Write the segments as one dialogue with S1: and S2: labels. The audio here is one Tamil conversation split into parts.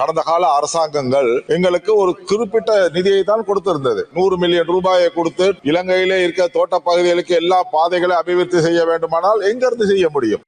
S1: கடந்த கால அரசாங்கங்கள் எங்களுக்கு ஒரு குறிப்பிட்ட நிதியை தான் கொடுத்திருந்தது. நூறு மில்லியன் ரூபாயை கொடுத்து இலங்கையிலே இருக்க தோட்ட பகுதிகளுக்கு எல்லா பாதைகளை அபிவிருத்தி செய்ய வேண்டுமானால் எங்கிருந்து செய்ய முடியும்?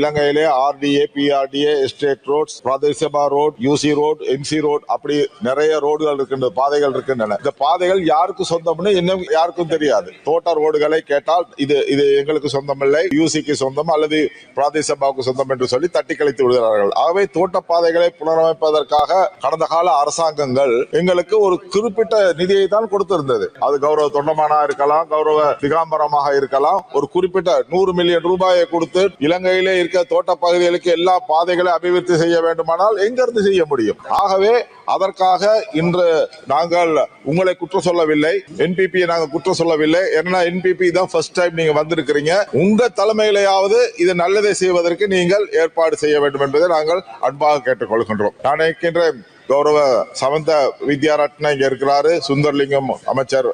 S1: இலங்கையிலே RDA PRDA estate roads பிரதேசபா road UC road MC road அப்படி நிறைய ரோடுகள் இருக்கின்ற பாதைகள் இருக்கின்றன. இந்த பாதைகள் யாருக்கு சொந்தம்னு இன்னும் யாருக்கும் தெரியாது. தோட்ட ரோடுகளை கேட்டால் இது இது எங்களுக்கு சொந்தமில்லை யூசிக்கு சொந்தம் அல்லது பிராதேசபாவுக்கு சொந்தம் என்று சொல்லி தட்டி கழித்து விடுகிறார்கள். ஆகவே தோட்ட பாதைகளை புனரமைப்பதற்காக கடந்த கால அரசாங்கங்கள் எங்களுக்கு ஒரு குறிப்பிட்ட நிதியை தான் கொடுத்திருந்தது. அது கௌரவ தொண்டமானா இருக்கலாம் கௌரவ திகாம்பரமாக இருக்கலாம். ஒரு குறிப்பிட்ட நூறு மில்லியன் ரூபாயை கொடுத்து இலங்கையிலே இருக்க தோட்ட பகுதிகளுக்கு எல்லா பாதைகளை அபிவிருத்தி செய்ய வேண்டுமானால் எங்கிருந்து செய்ய முடியும்? ஆகவே அதற்காக இன்று நாங்கள் உங்களை குற்றம் சொல்லவில்லை என்பிபி நாங்கள் குற்றம் சொல்லவில்லை. ஏன்னா என்பிபி தான் ஃபர்ஸ்ட் டைம் நீங்க வந்திருக்கிறீங்க. உங்க தலைமையிலேயாவது இது நல்லதை செய்வதற்கு நீங்கள் ஏற்பாடு செய்ய வேண்டும் என்பதை நாங்கள் அன்பாக கேட்டுக்கொள்கின்றோம். நான் இருக்கின்ற கௌரவ சமந்த வித்யாரட்ன இங்க இருக்கிறாரு. சுந்தர்லிங்கம் அமைச்சர்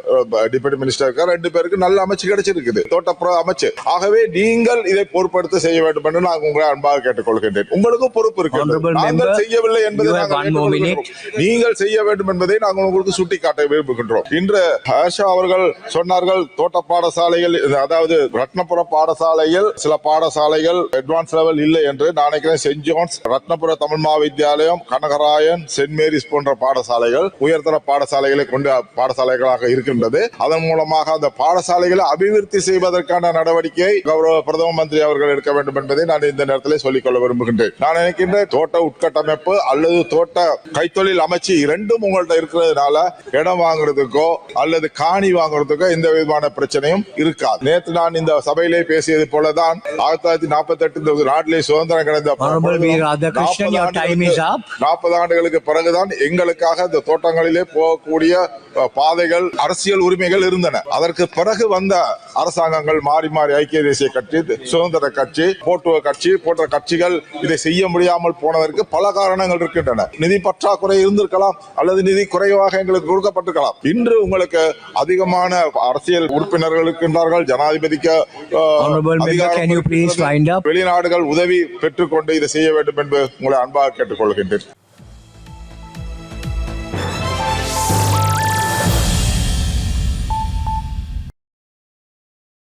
S1: டிப்யூட்டி மினிஸ்டர் இருக்கார். ரெண்டு பேருக்கு நல்ல அமைச்சு கிடைச்சிருக்குது. தோட்டப்புற அமைச்சு. ஆகவே நீங்கள் இதை பொறுப்படுத்த செய்ய வேண்டும் என்று நான் உங்களை அன்பாக கேட்டுக்கொள்கின்றேன். உங்களுக்கும் பொறுப்பு இருக்கிறது நாங்கள் செய்யவில்லை என்பதை நாங்கள் செய்ய வேண்டும் என்பதை நாங்கள் உங்களுக்கு சுட்டிக்காட்ட விரும்புகின்றோம். இன்று ஹர்ஷா அவர்கள் சொன்னார்கள் தோட்ட பாடசாலைகள் அதாவது ரத்னபுரம் பாடசாலையில் சில பாடசாலைகள் அட்வான்ஸ் லெவல் இல்லை என்று. நான் நினைக்கிறேன் saint John's Ratnapura Tamil Mahavidyalayam Kanagarayan saint Mary's போன்ற பாடசாலைகள் உயர்தர பாடசாலைகளை கொண்டு பாடசாலைகளாக இருக்கின்றது. அதன் மூலமாக அந்த பாடசாலைகளை அபிவிருத்தி செய்வதற்கான நடவடிக்கையை கௌரவ பிரதம மந்திரி அவர்கள் எடுக்க வேண்டும் என்பதை நான் இந்த நேரத்தில் சொல்லிக்கொள்ள விரும்புகின்றேன். நான் நினைக்கின்றேன் தோட்ட உட்கட்டமைப்பு அல்லது தோட்ட கைத்தொழில் அமைச்சு இரண்டும் உங்கள்ட்ட இருக்கிறதுனால இடம் வாங்குறதுக்கோ அல்லது காணி வாங்குறதுக்கோ எந்த விதமான பிரச்சனையும் இருக்காது. நேற்று நான் இந்த சபையிலே பேசியது போலதான் ஆயிரத்தி தொள்ளாயிரத்தி நாற்பத்தி எட்டு நாட்டிலே சுதந்திரம் கிடைந்த. நாற்பது ஆண்டுகளுக்கு பிறகுதான் எங்களுக்காக இந்த தோட்டங்களிலே போகக்கூடிய பாதைகள் அரசியல் உரிமைகள் இருந்தன. அதற்கு பிறகு வந்த அரசாங்கங்கள் மாறி மாறி ஐக்கிய தேசிய கட்சி சுதந்திர கட்சி போட்டுவ கட்சி போன்ற கட்சிகள் இதை செய்ய முடியாமல் போனதற்கு பல காரணங்கள் இருக்கின்றன. நிதி பற்றாக்குறை இருந்திருக்கலாம் அல்லது நிதி குறைவாக எங்களுக்கு கொடுக்கப்பட்டிருக்கலாம். இன்று உங்களுக்கு அதிகமான அரசியல் உறுப்பினர்கள் இருக்கின்றார்கள் ஜனாதிபதிக்கு? வெளிநாடுகள் உதவி பெற்றுக்கொண்டு இதை செய்ய வேண்டும் என்று உங்களை அன்பாக கேட்டுக்கொள்கின்றேன்.